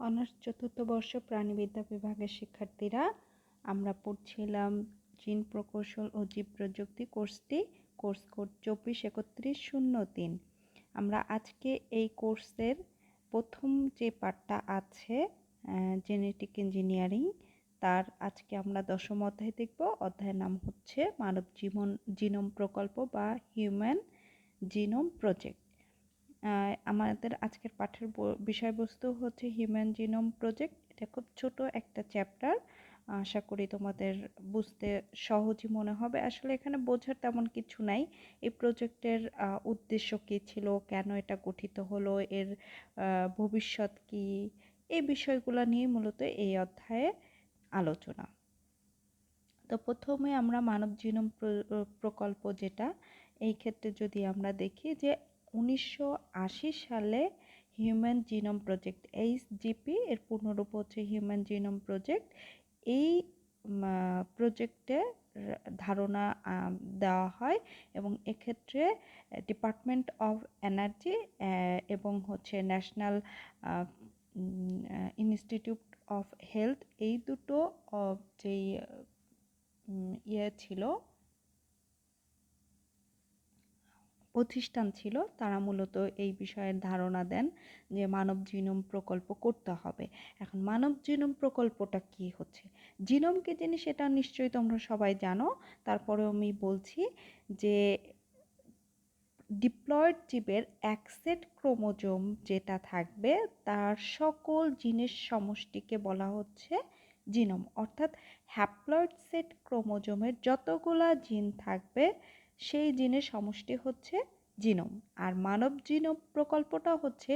Honours চতুর্থ বর্ষ প্রাণীবিদ্যা বিভাগের শিক্ষার্থীরা, আমরা পড়ছিলাম জিন প্রকৌশল ও জীব প্রযুক্তি কোর্সটি। কোর্স কোড চব্বিশ একত্রিশ শূন্য তিন। আমরা আজকে এই কোর্সের প্রথম যে পাঠটা আছে জেনেটিক ইঞ্জিনিয়ারিং তার আজকে আমরা দশম অধ্যায় দেখব। অধ্যায়ের নাম হচ্ছে মানব জীবন, জিনোম প্রকল্প বা হিউম্যান জিনোম প্রজেক্ট আমাদের আজকের পাঠের বিষয়বস্তু হচ্ছে হিউম্যান জিনোম প্রজেক্ট এটা খুব ছোট একটা চ্যাপ্টার আশা করি তোমাদের বুঝতে সহজই মনে হবে। আসলে এখানে বোঝার তেমন কিছু নাই। এই প্রজেক্টের উদ্দেশ্য কী ছিল? কেন এটা গঠিত হলো? এর ভবিষ্যৎ কি? এই বিষয়গুলো নিয়ে মূলত এই অধ্যায়ে আলোচনা। তো প্রথমে আমরা মানব জিনোম প্রকল্প যেটা, এই ক্ষেত্রে যদি আমরা দেখি যে উনিশশো আশি সালে human genome project H G P এর পূর্ণরূপ হচ্ছে হিউম্যান জিনোম প্রজেক্ট এই প্রজেক্টে ধারণা দেওয়া হয় এবং এক্ষেত্রে ডিপার্টমেন্ট অফ এনার্জি এবং হচ্ছে ন্যাশনাল ইনস্টিটিউট অফ হেলথ এই দুটো যেই ইয়ে ছিল প্রতিষ্ঠান ছিল, তারা মূলত এই বিষয়ের ধারণা দেন যে মানব জিনোম প্রকল্প করতে হবে। এখন মানব জিনোম প্রকল্পটা কি হচ্ছে? জিনোম কি জিনিস সেটা নিশ্চয়ই তোমরা সবাই জানো। তারপরেও আমি বলছি যে ডিপ্লয়েড জীবের এক সেট ক্রোমোজোম যেটা থাকবে, তার সকল জিনিস সমষ্টিকে বলা হচ্ছে জিনোম। অর্থাৎ হ্যাপ্লয়েড সেট ক্রোমোজোমের যতগুলা জিন থাকবে সেই জিনের সমষ্টি হচ্ছে জিনোম। আর মানব জিনোম প্রকল্পটা হচ্ছে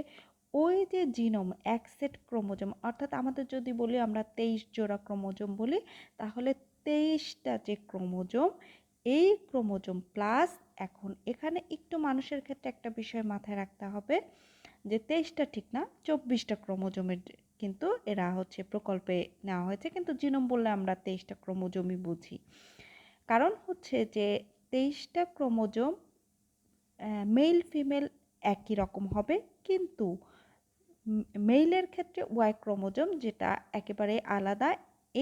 ওই যে জিনোম এক সেট ক্রোমোজোম, অর্থাৎ আমাদের যদি বলি আমরা তেইশ জোড়া ক্রোমোজোম বলি, তাহলে তেইশটা যে ক্রোমোজোম, এই ক্রোমোজোম প্লাস এখন এখানে একটু মানুষের ক্ষেত্রে একটা বিষয় মাথায় রাখতে হবে যে তেইশটা ঠিক না, চব্বিশটা ক্রোমোজোমের কিন্তু এরা হচ্ছে প্রকল্পে নেওয়া হয়েছে, কিন্তু জিনোম বললে আমরা তেইশটা ক্রোমোজোমই বুঝি। কারণ হচ্ছে যে তেইশটা ক্রোমোজোম মেল ফিমেল একই রকম হবে। কিন্তু মেইলের ক্ষেত্রে ওয়াই ক্রোমোজোম যেটা একেবারে আলাদা,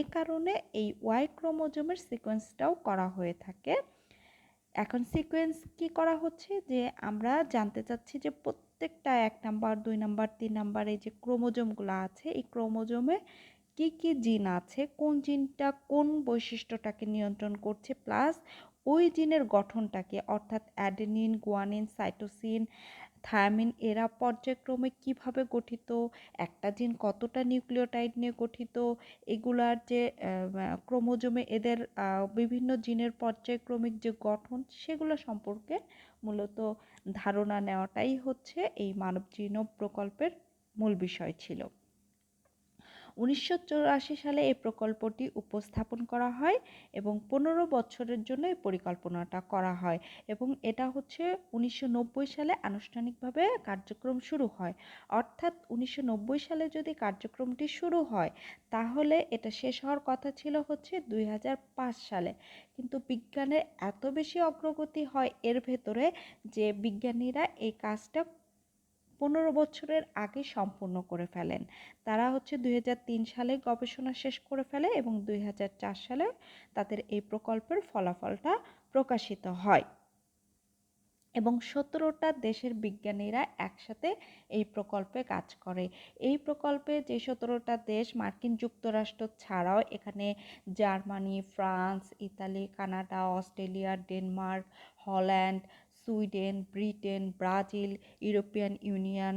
এ কারণে এই ওয়াই ক্রোমোজোমের সিকোয়েন্সটাও করা হয়ে থাকে। এখন সিকোয়েন্স কি করা হচ্ছে? যে আমরা জানতে চাচ্ছি যে প্রত্যেকটা এক নাম্বার, দুই নাম্বার, তিন নাম্বার এই যে ক্রোমোজোমগুলো আছে, এই ক্রোমোজোমে কি কি জিন আছে, কোন জিনটা কোন বৈশিষ্ট্যটাকে নিয়ন্ত্রণ করছে প্লাস ওই জিনের গঠনটাকে, অর্থাৎ অ্যাডেনিন, গুয়ানিন, সাইটোসিন, থায়ামিন, এরা পর্যায়ক্রমে কীভাবে গঠিত, একটা জিন কতটা নিউক্লিওটাইড নিয়ে গঠিত, এগুলার যে ক্রোমোজোমে এদের বিভিন্ন জিনের পর্যায়ক্রমিক যে গঠন, সেগুলো সম্পর্কে মূলত ধারণা নেওয়াটাই হচ্ছে এই মানব জিনোম প্রকল্পের মূল বিষয় ছিল। উনিশশো চুরাশি সালে এই প্রকল্পটি উপস্থাপন করা হয় এবং পনেরো বছরের জন্য এই পরিকল্পনাটা করা হয় এবং এটা হচ্ছে উনিশশো নব্বই সালে আনুষ্ঠানিকভাবে কার্যক্রম শুরু হয়। অর্থাৎ উনিশশো নব্বই সালে যদি কার্যক্রমটি শুরু হয়, তাহলে এটা শেষ হওয়ার কথা ছিল হচ্ছে দুই হাজার পাঁচ সালে। কিন্তু বিজ্ঞানের এত বেশি অগ্রগতি হয় এর ভেতরে যে বিজ্ঞানীরা এই কাজটা পনেরো বছরের আগে সম্পূর্ণ করে ফেলেন। তারা হচ্ছে দুই হাজার তিন সালে গবেষণা শেষ করে ফেলে এবং দুই হাজার চার সালে তাদের এই প্রকল্পের ফলাফলটা প্রকাশিত হয়। এবং সতেরোটা দেশের বিজ্ঞানীরা একসাথে এই প্রকল্পে কাজ করে। এই প্রকল্পে যে সতেরোটা দেশ মার্কিন যুক্তরাষ্ট্র ছাড়াও এখানে Germany, France, Italy, Canada, Australia, Denmark, Holland Sweden, Britain, Brazil, European Union,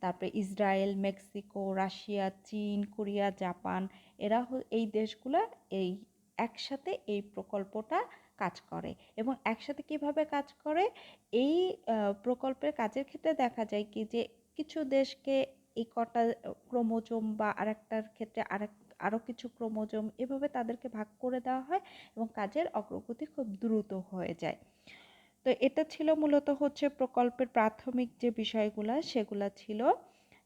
তারপরে ইসরায়েল, মেক্সিকো, রাশিয়া, চীন, কোরিয়া, জাপান, এরা এই দেশগুলো এই একসাথে এই প্রকল্পটা কাজ করে। এবং একসাথে কীভাবে কাজ করে? এই প্রকল্পের কাজের ক্ষেত্রে দেখা যায় কি যে কিছু দেশকে এই কটা ক্রোমোজোম বা আরেকটার ক্ষেত্রে আরেক আরও কিছু ক্রোমোজোম এভাবে তাদেরকে ভাগ করে দেওয়া হয় এবং কাজের অগ্রগতি খুব দ্রুত হয়ে যায়। তো এটা ছিল মূলত হচ্ছে প্রকল্পের প্রাথমিক যে বিষয়গুলো সেগুলা ছিল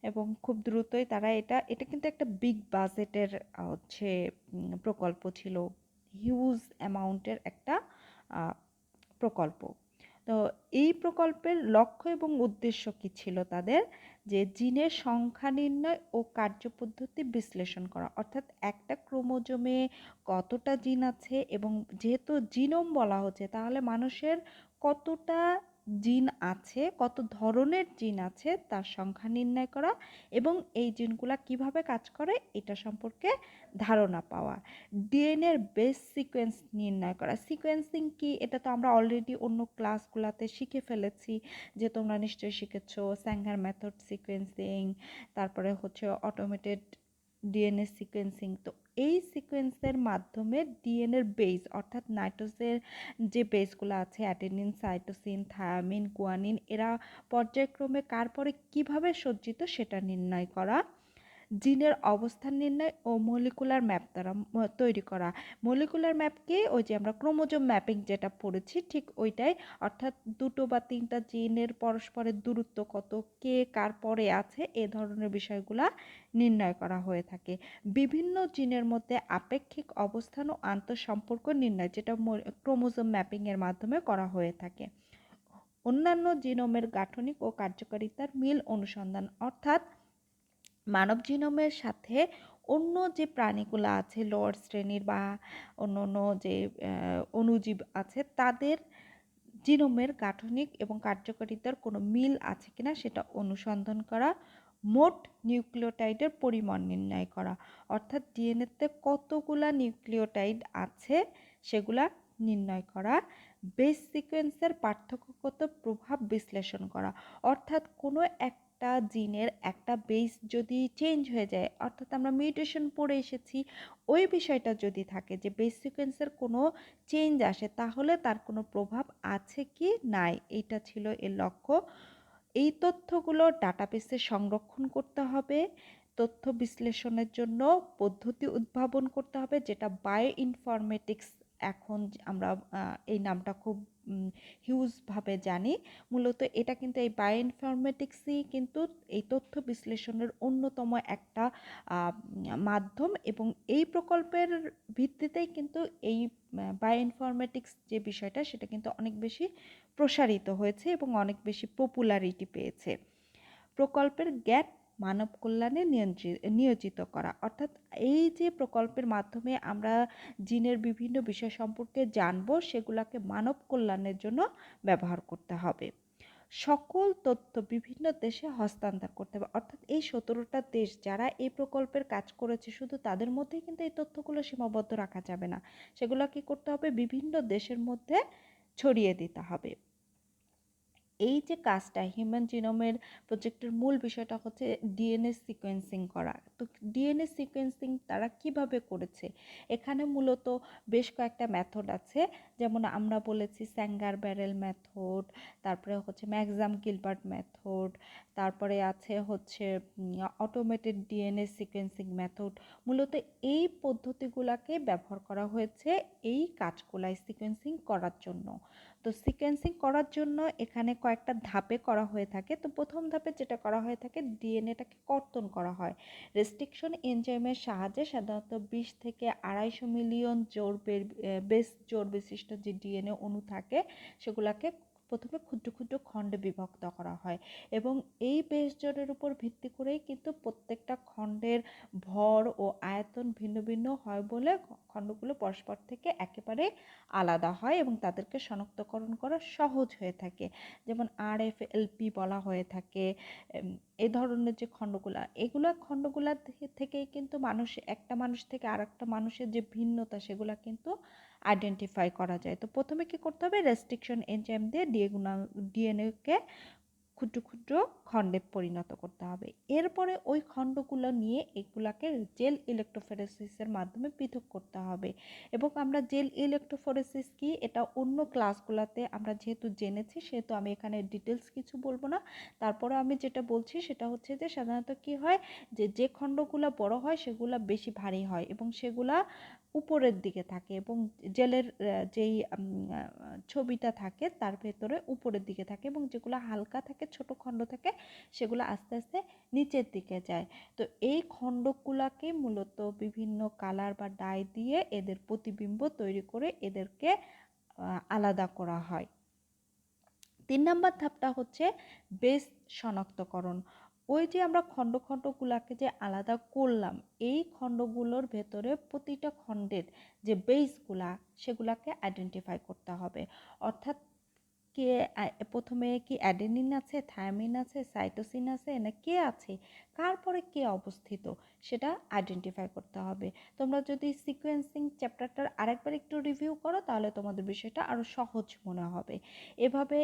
এবং খুব দ্রুতই তারা এটা এটা কিন্তু একটা বিগ বাজেটের হচ্ছে প্রকল্প ছিল। হিউজ অ্যামাউন্টের একটা প্রকল্প। তো এই প্রকল্পের লক্ষ্য এবং উদ্দেশ্য কী ছিল তাদের? যে জিনের সংখ্যা নির্ণয় ও কার্যপদ্ধতি বিশ্লেষণ করা। অর্থাৎ একটা ক্রোমোজোমে কতটা জিন আছে এবং যেহেতু জিনোম বলা হচ্ছে, তাহলে মানুষের কতটা জিন আছে, কত ধরনের জিন আছে তার সংখ্যা নির্ণয় করা এবং এই জিনগুলা কীভাবে কাজ করে এটা সম্পর্কে ধারণা পাওয়া। ডিএনএর বেস সিকোয়েন্স নির্ণয় করা। সিকোয়েন্সিং কি? এটা তো আমরা অলরেডি অন্য ক্লাসগুলোতে শিখে ফেলেছি যে তোমরা নিশ্চয়ই শিখেছো। স্যাঙ্গার মেথড সিকোয়েন্সিং তারপরে হচ্ছে অটোমেটেড ডিএনএ সিকোয়েন্সিং তো এই সিকোয়েন্সের মাধ্যমে ডিএনএর বেস অর্থাৎ নাইট্রোজের যে বেসগুলো আছে অ্যাডেনিন সাইটোসিন থায়ামিন কোয়ানিন এরা পর্যায়ক্রমে কার পরে কীভাবে সজ্জিত সেটা নির্ণয় করা জিনের অবস্থান নির্ণয় ও মলিকুলার ম্যাপ দ্বারা তৈরি করা। মলিকুলার ম্যাপকে ওই যে আমরা ক্রোমোজোম ম্যাপিং যেটা পড়েছি, ঠিক ওইটাই, অর্থাৎ দুটো বা তিনটা জিনের পরস্পরের দূরত্ব কত, কে কার পরে আছে, এ ধরনের বিষয়গুলা নির্ণয় করা হয়ে থাকে। বিভিন্ন জিনের মধ্যে আপেক্ষিক অবস্থান ও আন্তঃসম্পর্ক নির্ণয়, যেটা ক্রোমোজোম ম্যাপিংয়ের মাধ্যমে করা হয়ে থাকে। অন্যান্য জিনোমের গাঠনিক ও কার্যকারিতার মিল অনুসন্ধান, অর্থাৎ মানব জিনোমের সাথে অন্য যে প্রাণীগুলো আছে লোয়ার শ্রেণির বা অন্য অন্য যে অণুজীব আছে, তাদের জিনোমের গাঠনিক এবং কার্যকারিতার কোনো মিল আছে কিনা সেটা অনুসন্ধান করা, মোট নিউক্লিওটাইডের পরিমাণ নির্ণয় করা। অর্থাৎ ডিএনএতে কতগুলা নিউক্লিওটাইড আছে সেগুলা নির্ণয় করা, বেস সিকোয়েন্সের পার্থক্যগত প্রভাব বিশ্লেষণ করা। অর্থাৎ কোনো এক একটা জিনের একটা বেস যদি চেঞ্জ হয়ে যায়, অর্থাৎ আমরা মিউটেশন পড়ে এসেছি, ওই বিষয়টা যদি থাকে যে বেস সিকোয়েন্সের কোনো চেঞ্জ আসে, তাহলে তার কোনো প্রভাব আছে কি নাই? এটা ছিল এর লক্ষ্য। এই তথ্যগুলো ডাটাবেসে সংরক্ষণ করতে হবে, তথ্য বিশ্লেষণের জন্য পদ্ধতি উদ্ভাবন করতে হবে, যেটা বায়ো ইনফরমেটিক্স এখন আমরা এই নামটা খুব হিউজভাবে জানি। মূলত এটা কিন্তু এই বায়োইনফরমেটিক্সই কিন্তু এই তথ্য বিশ্লেষণের অন্যতম একটা মাধ্যম এবং এই প্রকল্পের ভিত্তিতেই কিন্তু এই বায়োইনফরমেটিক্স যে বিষয়টা সেটা কিন্তু অনেক বেশি প্রসারিত হয়েছে এবং অনেক বেশি পপুলারিটি পেয়েছে। প্রকল্পের জ্ঞান মানব কল্যাণে নিয়োজিত করা। অর্থাৎ এই যে প্রকল্পের মাধ্যমে আমরা জিনের বিভিন্ন বিষয় সম্পর্কে জানব, সেগুলোকে মানব কল্যাণের জন্য ব্যবহার করতে হবে। সকল তথ্য বিভিন্ন দেশে হস্তান্তর করতে হবে। অর্থাৎ এই সতেরোটা দেশ যারা এই প্রকল্পের কাজ করেছে, শুধু তাদের মধ্যেই কিন্তু এই তথ্যগুলো সীমাবদ্ধ রাখা যাবে না। সেগুলো কি করতে হবে বিভিন্ন দেশের মধ্যে ছড়িয়ে দিতে হবে। এই যে কাজটা হিউম্যান জিনোমের প্রজেক্টের মূল বিষয়টা হচ্ছে ডিএনএ সিকোয়েন্সিং করা। তো ডিএনএ সিকোয়েন্সিং তারা কীভাবে করেছে? এখানে মূলত বেশ কয়েকটা মেথড আছে। যেমন আমরা বলেছি স্যাঙ্গার ব্যারেল মেথড তারপরে হচ্ছে ম্যাক্সাম গিলবার্ট মেথড তারপরে আছে হচ্ছে অটোমেটেড ডিএনএ সিকোয়েন্সিং মেথড মূলত এই পদ্ধতিগুলোকে ব্যবহার করা হয়েছে এই কাজগুলাই সিকোয়েন্সিং করার জন্য। তো সিকোয়েন্সিং করার জন্য এখানে কয়েকটা ধাপে করা হয়ে থাকে। তো প্রথম ধাপে যেটা করা হয়ে থাকে ডিএনএটাকে কর্তন করা হয়। রেস্ট্রিকশন এনজাইমের সাহায্যে সাধারণত বিশ থেকে আড়াইশো মিলিয়ন জোর বেশ জোর বিশিষ্ট যে ডিএনএ অণু থাকে, সেগুলোকে প্রথমে ক্ষুদ্র ক্ষুদ্র খণ্ডে বিভক্ত করা হয় এবং এই বেশ জোরের উপর ভিত্তি করেই কিন্তু প্রত্যেকটা খণ্ডের ভর ও আয়তন ভিন্ন ভিন্ন হয় বলে খণ্ডগুলো পরস্পর থেকে একেবারে আলাদা হয় এবং তাদেরকে শনাক্তকরণ করা সহজ হয়ে থাকে। যেমন আর এফ এলপি বলা হয়ে থাকে এ ধরনের যে খণ্ডগুলা, এগুলো খণ্ডগুলা থেকেই কিন্তু মানুষ, একটা মানুষ থেকে আর একটা মানুষের যে ভিন্নতা সেগুলা কিন্তু আইডেন্টিফাই করা যায়। তো প্রথমে কি করতে হবে? রেস্ট্রিকশন এনজাইম দিয়ে ডিএগুনা ডিএনএকে ক্ষুদ্র ক্ষুদ্র খণ্ডে পরিণত করতে হবে। এরপরে ওই খণ্ডগুলো নিয়ে এগুলাকে জেল ইলেকট্রোফোরেসিসের মাধ্যমে পৃথক করতে হবে। এবং আমরা জেল ইলেকট্রোফোরেসিস কি? এটা অন্য ক্লাসগুলোতে আমরা যেহেতু জেনেছি, সেহেতু আমি এখানে ডিটেলস কিছু বলব না। তারপরে আমি যেটা বলছি, সেটা হচ্ছে যে সাধারণত কি হয়? যে যে খণ্ডগুলো বড় হয়, সেগুলো বেশি ভারী হয় এবং সেগুলা উপরের দিকে থাকে এবং জেলের যেই ছবিটা থাকে তার ভেতরে উপরের দিকে থাকে এবং যেগুলো হালকা থাকে, ছোট খণ্ড থাকে, সেগুলো আস্তে আস্তে নিচের দিকে যায়। তো এই খণ্ডগুলোকে মূলত বিভিন্ন কালার বা ডাই দিয়ে এদের প্রতিবিম্ব তৈরি করে এদেরকে আলাদা করা হয়। তিন নাম্বার ধাপটা হচ্ছে বেস শনাক্তকরণ। ওই যে আমরা খণ্ড খণ্ডগুলাকে যে আলাদা করলাম, এই খণ্ডগুলোর ভেতরে প্রতিটা খণ্ডের যে বেসগুলা সেগুলাকে আইডেন্টিফাই করতে হবে। অর্থাৎ কে প্রথমে কি অ্যাডেনিন আছে, থায়ামিন আছে, সাইটোসিন আছে, না কে আছে? কার পরে কে অবস্থিত? সেটা আইডেন্টিফাই করতে হবে। তোমরা যদি সিকোয়েন্সিং চ্যাপ্টারটার আরেকবার একটু রিভিউ করো, তাহলে তোমাদের বিষয়টা আরও সহজ মনে হবে। এভাবে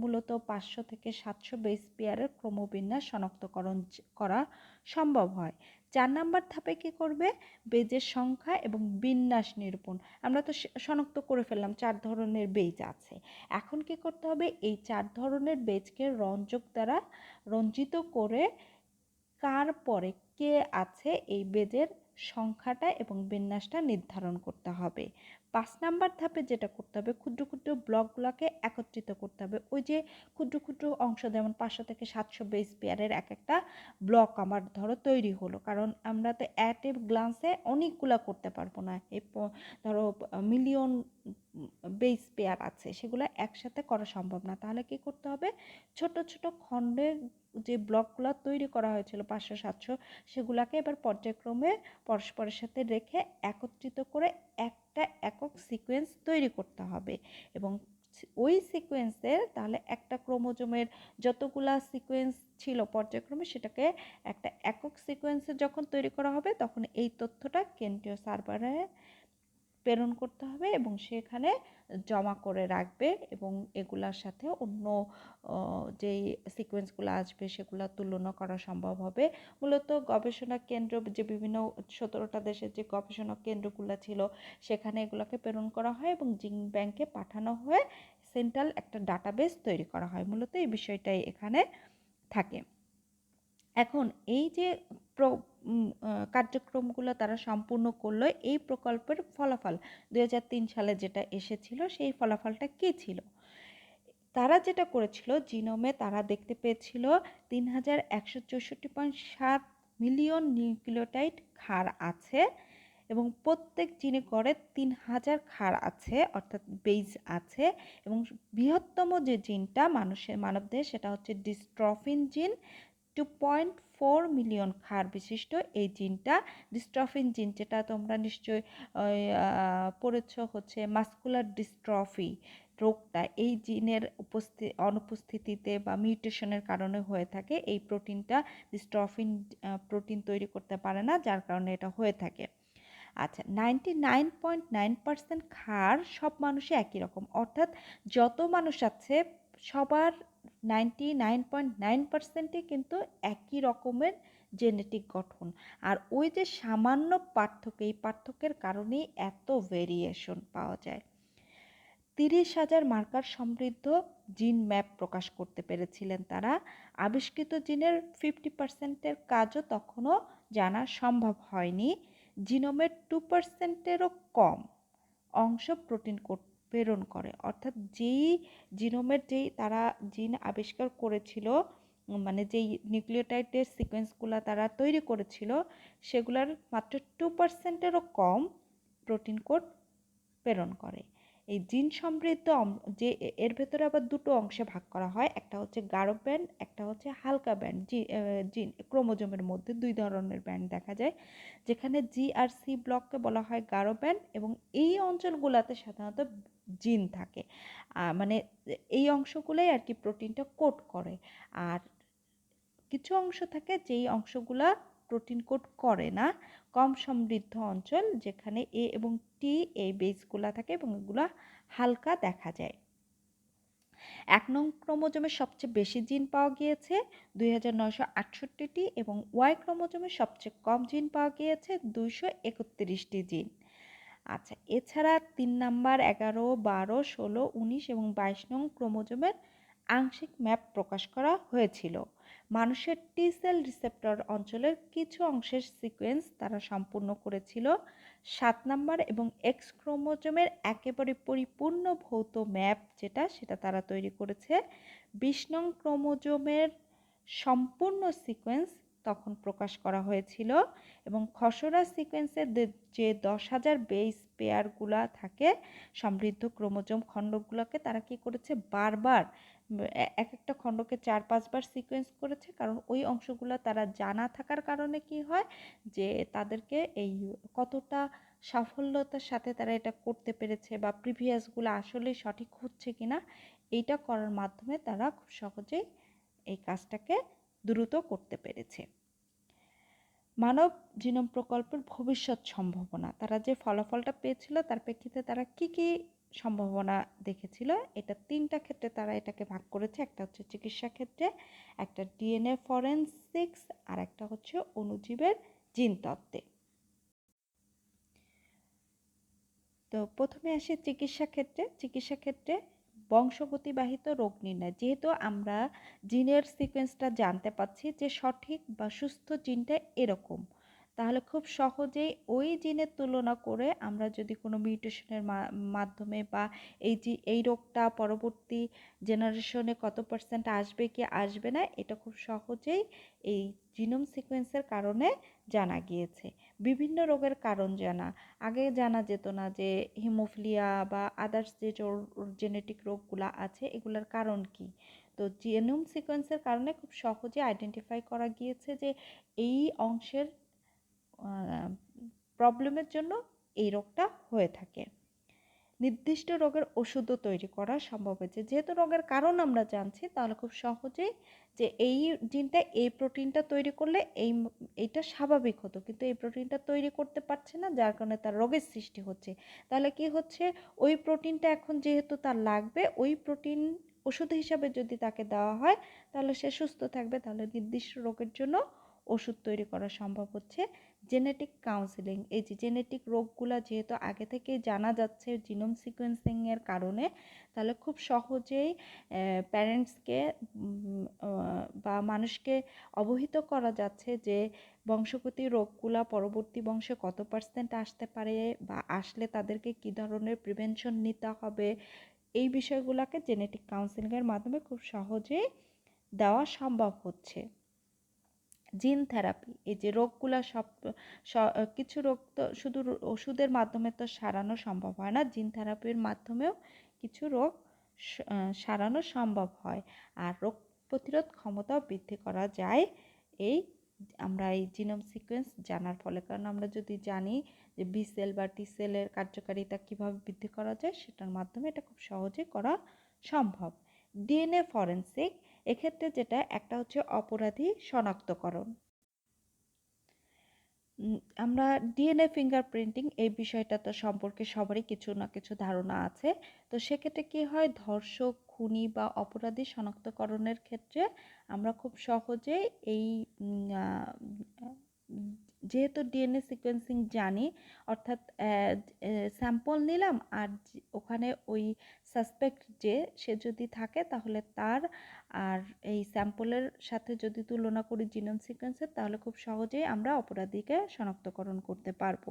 মূলত পাঁচশো থেকে সাতশো বেস পেয়ারের ক্রমবিন্যাস শনাক্তকরণ করা সম্ভব হয়। চার নাম্বার ধাপে কী করবে? বেজের সংখ্যা এবং বিন্যাস নিরূপণ। আমরা তো শনাক্ত করে ফেললাম চার ধরনের বেজ আছে। এখন কি করতে হবে? এই চার ধরনের বেজকে রঞ্জক দ্বারা রঞ্জিত করে কার পরে কে আছে এই বেজের সংখ্যাটা এবং বিন্যাসটা নির্ধারণ করতে হবে। পাঁচ নাম্বার ধাপে যেটা করতে হবে, ক্ষুদ্র ক্ষুদ্র ব্লকগুলোকে একত্রিত করতে হবে। ওই যে ক্ষুদ্র ক্ষুদ্র অংশ, যেমন পাঁচশো থেকে সাতশো বেস পেয়ারের এক একটা ব্লক আমার ধরো তৈরি হলো। কারণ আমরা তো অ্যাট এ গ্লান্সে অনেকগুলো করতে পারব না। এই ধরো মিলিয়ন বেস পেয়ার আছে, সেগুলো একসাথে করা সম্ভব না। তাহলে কি করতে হবে? ছোট ছোট খণ্ডের যে ব্লকগুলো তৈরি করা হয়েছিল পাঁচশো, সাতশো, সেগুলোকে এবার পর্যায়ক্রমে পরস্পরের সাথে রেখে একত্রিত করে একটা একক সিকোয়েন্স তৈরি করতে হবে। এবং ওই সিকোয়েন্সের তাহলে একটা ক্রোমোজোমের যতগুলা সিকোয়েন্স ছিল পর্যায়ক্রমে সেটাকে একটা একক সিকোয়েন্সে যখন তৈরি করা হবে, তখন এই তথ্যটা কেন্দ্রীয় সার্ভারে প্রেরণ করতে হবে এবং সেখানে জমা করে রাখবে এবং এগুলার সাথে অন্য যেই সিকোয়েন্সগুলো আসবে সেগুলো তুলনা করা সম্ভব হবে। মূলত গবেষণা কেন্দ্র যে বিভিন্ন সতেরোটা দেশের যে গবেষণা কেন্দ্রগুলো ছিল, সেখানে এগুলোকে প্রেরণ করা হয় এবং জিন ব্যাংকে পাঠানো হয়ে। সেন্ট্রাল একটা ডাটাবেস তৈরি করা হয়। মূলত এই বিষয়টাই এখানে থাকে। এখন এই যে কার্যক্রমগুলো তারা সম্পূর্ণ করল এই প্রকল্পের ফলাফল। দু হাজার তিন সালে যেটা এসেছিল সেই ফলাফলটা কী ছিল? তারা যেটা করেছিল, জিনোমে তারা দেখতে পেয়েছিল তিন হাজার একশো চৌষট্টি পয়েন্ট সাত মিলিয়ন নিউক্লিওটাইড ক্ষার আছে এবং প্রত্যেক জিনে গড়ে তিন হাজার ক্ষার আছে, অর্থাৎ বেইজ আছে এবং বৃহত্তম যে জিনটা মানুষের মানবদেহ সেটা হচ্ছে ডিস্ট্রফিন জিন, টু পয়েন্ট ফোর মিলিয়ন ক্ষার বিশিষ্ট এই জিনটা ডিস্ট্রফিন জিন যেটা তোমরা নিশ্চয়ই পড়েছ হচ্ছে মাস্কুলার ডিস্ট্রফি রোগটা। এই জিনের উপস্থিতি অনুপস্থিতিতে বা মিউটেশনের কারণে হয়ে থাকে এই প্রোটিনটা ডিস্ট্রফিন প্রোটিন তৈরি করতে পারে না, যার কারণে এটা হয়ে থাকে। আচ্ছা ninety nine point nine percent খার সব মানুষই একই রকম। অর্থাৎ যত মানুষ আছে, সবার নাইনটি নাইন পয়েন্ট নাইন পার্সেন্টই কিন্তু একই রকমের জেনেটিক গঠন। আর ওই যে সামান্য পার্থক্য, এই পার্থক্যের কারণেই এত ভেরিয়েশন পাওয়া যায়। তিরিশ হাজার মার্কার সমৃদ্ধ জিন ম্যাপ প্রকাশ করতে পেরেছিলেন তারা। আবিষ্কৃত জিনের ফিফটি পার্সেন্টের কাজও তখনও জানা সম্ভব হয়নি। জিনোমের টু পার্সেন্টেরও কম অংশ প্রোটিন কোড প্রেরণ করে। অর্থাৎ যেই জিনোমের যেই তারা জিন আবিষ্কার করেছিল মানে যেই নিউক্লিওটাইডের সিকোয়েন্সগুলো তারা তৈরি করেছিল, সেগুলোর মাত্র টু পার্সেন্টেরও কম প্রোটিন কোড প্রেরণ করে। এই জিন সমৃদ্ধ যে এর ভেতরে আবার দুটো অংশে ভাগ করা হয়। একটা হচ্ছে গাঢ় ব্যান্ড, একটা হচ্ছে হালকা ব্যান্ড। জি জিন, ক্রোমোজোমের মধ্যে দুই ধরনের ব্যান্ড দেখা যায়, যেখানে জি আর সি ব্লককে বলা হয় গাঢ় ব্যান্ড এবং এই অঞ্চলগুলোতে সাধারণত জিন থাকে। মানে এই অংশগুলোই আর কি প্রোটিনটা কোট করে। আর কিছু অংশ থাকে যেই অংশগুলা প্রোটিন কোড করে না। কম সমৃদ্ধ অঞ্চল যেখানে এ এবং টি এই বেসগুলা থাকে এবং এগুলো হালকা দেখা যায়। এক নং ক্রোমোজোমে সবচেয়ে বেশি জিন পাওয়া গিয়েছে দুই হাজার নয়শো আটষট্টিটি এবং ওয়াই ক্রোমোজোমে সবচেয়ে কম জিন পাওয়া গিয়েছে দুইশো একত্রিশটি জিন আচ্ছা এছাড়া তিন নাম্বার এগারো, বারো, ষোলো, উনিশ এবং বাইশ নং ক্রোমোজোমের আংশিক ম্যাপ প্রকাশ করা হয়েছিল। মানুষের টি সেল রিসেপ্টর অঞ্চলের কিছু অংশের সিকোয়েন্স তারা সম্পূর্ণ করেছিল। সাত নাম্বার এবং এক্স ক্রোমোজোমের একেবারে পরিপূর্ণ ভৌত ম্যাপ যেটা, সেটা তারা তৈরি করেছে। বিশ নং ক্রোমোজোমের সম্পূর্ণ সিকোয়েন্স তখন প্রকাশ করা হয়েছিল এবং খসড়া সিকোয়েন্সের যে দশ হাজার বেস পেয়ারগুলা থাকে, সমৃদ্ধ ক্রোমোজোম খণ্ডগুলোকে তারা কি করেছে? বারবার এক একটা খণ্ডকে চার পাঁচবার সিকোয়েন্স করেছে। কারণ ওই অংশগুলো তারা জানা থাকার কারণে কি হয় যে, তাদেরকে এই কতটা সাফল্যতার সাথে তারা এটা করতে পেরেছে বা প্রিভিয়াসগুলো আসলে সঠিক হচ্ছে কি না এইটা করার মাধ্যমে তারা খুব সহজেই এই কাজটাকে দ্রুত করতে পেরেছে। মানব জিনোম প্রকল্পের ভবিষ্যৎ সম্ভাবনা, তারা যে ফলাফলটা পেয়েছিল তার প্রেক্ষিতে তারা কি কি সম্ভাবনা দেখেছিল। এটা তিনটা ক্ষেত্রে তারা এটাকে ভাগ করেছে। একটা হচ্ছে চিকিৎসা ক্ষেত্রে, একটা ডিএনএ ফরেনসিক্স আর একটা হচ্ছে অণুজীবের জিনতত্ত্বে তো প্রথমে আসি চিকিৎসা ক্ষেত্রে। চিকিৎসা ক্ষেত্রে বংশগতিবাহিত রোগ নির্ণয়। যেহেতু আমরা জিনের সিকোয়েন্সটা জানতে পাচ্ছি যে সঠিক বা সুস্থ জিনটা এরকম। তাহলে খুব সহজেই ওই জিনের তুলনা করে আমরা যদি কোনো মিউটেশনের মাধ্যমে বা এই যে এই রোগটা পরবর্তী জেনারেশনে কত পার্সেন্ট আসবে কি আসবে না, এটা খুব সহজেই এই জিনোম সিকোয়েন্সের কারণে জানা গিয়েছে। বিভিন্ন রোগের কারণ জানা। আগে জানা যেত না যে হিমোফিলিয়া বা আদার্স যে জেনেটিক রোগগুলো আছে, এগুলোর কারণ কি? তো জিনোম সিকোয়েন্সের কারণে খুব সহজে আইডেন্টিফাই করা গিয়েছে যে এই অংশের প্রবলেমের জন্য এই রোগটা হয়ে থাকে। নির্দিষ্ট রোগের ওষুধও তৈরি করা সম্ভব হয়েছে। যেহেতু রোগের কারণ আমরা জানছি, তাহলে খুব সহজেই যে এই জিনটা এই প্রোটিনটা তৈরি করলে এই এইটা স্বাভাবিক হতো। কিন্তু এই প্রোটিনটা তৈরি করতে পারছে না, যার কারণে তার রোগের সৃষ্টি হচ্ছে। তাহলে কি হচ্ছে? ওই প্রোটিনটা এখন যেহেতু তার লাগবে, ওই প্রোটিন ওষুধ হিসাবে যদি তাকে দেওয়া হয়, তাহলে সে সুস্থ থাকবে। তাহলে নির্দিষ্ট রোগের জন্য ওষুধ তৈরি করা সম্ভব হচ্ছে। জেনেটিক কাউন্সিলিং এই যে জেনেটিক রোগগুলো যেহেতু আগে থেকেই জানা যাচ্ছে জিনোম সিকোয়েন্সিংয়ের কারণে, তাহলে খুব সহজেই প্যারেন্টসকে বা মানুষকে অবহিত করা যাচ্ছে যে বংশগতি রোগগুলা পরবর্তী বংশে কত পার্সেন্ট আসতে পারে বা আসলে তাদেরকে কী ধরনের প্রিভেনশন নিতে হবে, এই বিষয়গুলোকে জেনেটিক কাউন্সিলিংয়ের মাধ্যমে খুব সহজেই দেওয়া সম্ভব হচ্ছে। জিন থেরাপি এই যে রোগগুলো সব কিছু রোগ তো শুধু ওষুধের মাধ্যমে তো সারানো সম্ভব হয় না জিন থেরাপির মাধ্যমেও কিছু রোগ সারানো সম্ভব হয়। আর রোগ প্রতিরোধ ক্ষমতাও বৃদ্ধি করা যায় এই আমরা এই জিনোম সিকোয়েন্স জানার ফলে। কারণ আমরা যদি জানি যে বি সেল বা টি সেলের কার্যকারিতা কীভাবে বৃদ্ধি করা যায়, সেটার মাধ্যমে এটা খুব সহজে করা সম্ভব। ডিএনএ ফরেন্সিক এক্ষেত্রে যেটা একটা হচ্ছে অপরাধী শনাক্তকরণ। আমরা ডিএনএ ফিঙ্গারপ্রিন্টিং এই বিষয়টা তো সম্পর্কে সবারই কিছু না কিছু ধারণা আছে। তো সেক্ষেত্রে কি হয়? ধর্ষক, খুনি বা অপরাধী শনাক্তকরণের ক্ষেত্রে আমরা খুব সহজেই এই যেহেতু ডিএনএ সিকোয়েন্সিং জানি, অর্থাৎ স্যাম্পল নিলাম আর ওখানে ওই সাসপেক্ট যে, সে যদি থাকে তাহলে তার, আর এই স্যাম্পলের সাথে যদি তুলনা করি জিনোম সিকোয়েন্সের তাহলে খুব সহজেই আমরা অপরাধীকে শনাক্তকরণ করতে পারব।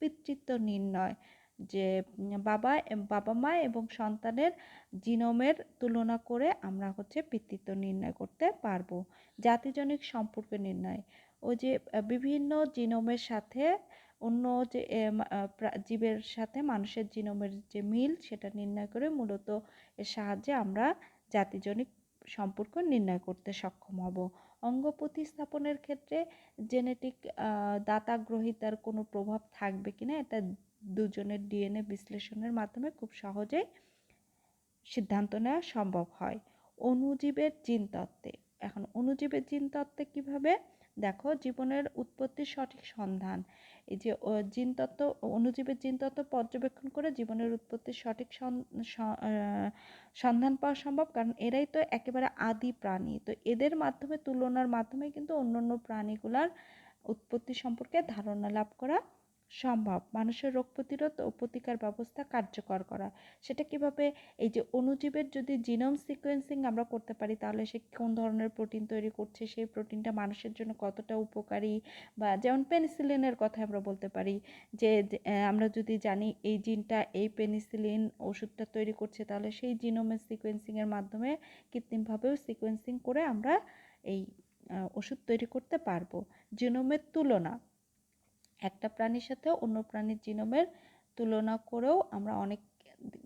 পিতৃত্ব নির্ণয়, যে বাবা বাবা মা এবং সন্তানের জিনোমের তুলনা করে আমরা হচ্ছে পিতৃত্ব নির্ণয় করতে পারব। জাতিজনিক সম্পর্ক নির্ণয় ওই যে বিভিন্ন জিনোমের সাথে অন্য যে জীবের সাথে মানুষের জিনোমের যে মিল সেটা নির্ণয় করে মূলত এর সাহায্যে আমরা জাতিজনিক সম্পর্ক নির্ণয় করতে সক্ষম হব। অঙ্গ প্রতিস্থাপনের ক্ষেত্রে জেনেটিক দাতা গ্রহিতার কোনো প্রভাব থাকবে কিনা এটা দুজনের ডিএনএ বিশ্লেষণের মাধ্যমে খুব সহজেই সিদ্ধান্ত নেওয়া সম্ভব হয়। অণুজীবের জিনতত্ত্বে এখন অণুজীবের জিনতত্ত্বে কীভাবে দেখো, জীবনের উৎপত্তির সঠিক সন্ধান। এই যে জিনতত্ত্ব অণুজীবের জিনতত্ত্ব পর্যবেক্ষণ করে জীবনের উৎপত্তির সঠিক সন্ধান পাওয়া সম্ভব, কারণ এরাই তো একেবারে আদি প্রাণী। তো এদের মাধ্যমে, তুলনার মাধ্যমে কিন্তু অন্য অন্য প্রাণীগুলার উৎপত্তি সম্পর্কে ধারণা লাভ করা সম্ভব। মানুষের রোগ প্রতিরোধ ও প্রতিকার ব্যবস্থা কার্যকর করা। সেটা কীভাবে এই যে অণুজীবের যদি জিনোম সিকোয়েন্সিং আমরা করতে পারি, তাহলে সে কোন ধরনের প্রোটিন তৈরি করছে, সেই প্রোটিনটা মানুষের জন্য কতটা উপকারী? বা যেমন পেনিসিলিনের কথা আমরা বলতে পারি যে আমরা যদি জানি এই জিনটা এই পেনিসিলিন ওষুধটা তৈরি করছে, তাহলে সেই জিনোমের সিকোয়েন্সিংয়ের মাধ্যমে কৃত্রিমভাবেও সিকোয়েন্সিং করে আমরা এই ওষুধ তৈরি করতে পারব। জিনোমের তুলনা একটা প্রাণীর সাথে অন্য প্রাণীর জিনোমের তুলনা করেও আমরা অনেক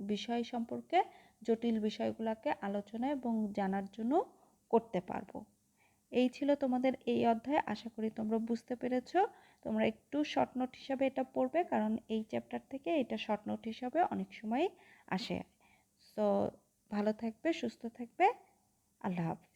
বিষয় সম্পর্কে জটিল বিষয়গুলোকে আলোচনা এবং জানার জন্য করতে পারব। এই ছিল তোমাদের এই অধ্যায়। আশা করি তোমরা বুঝতে পেরেছ। তোমরা একটু শর্ট নোট হিসাবে এটা পড়বে কারণ এই চ্যাপ্টার থেকে এটা শর্ট নোট হিসাবে অনেক সময় আসে। সো ভালো থাকবে, সুস্থ থাকবে। আল্লাহ হাফিজ।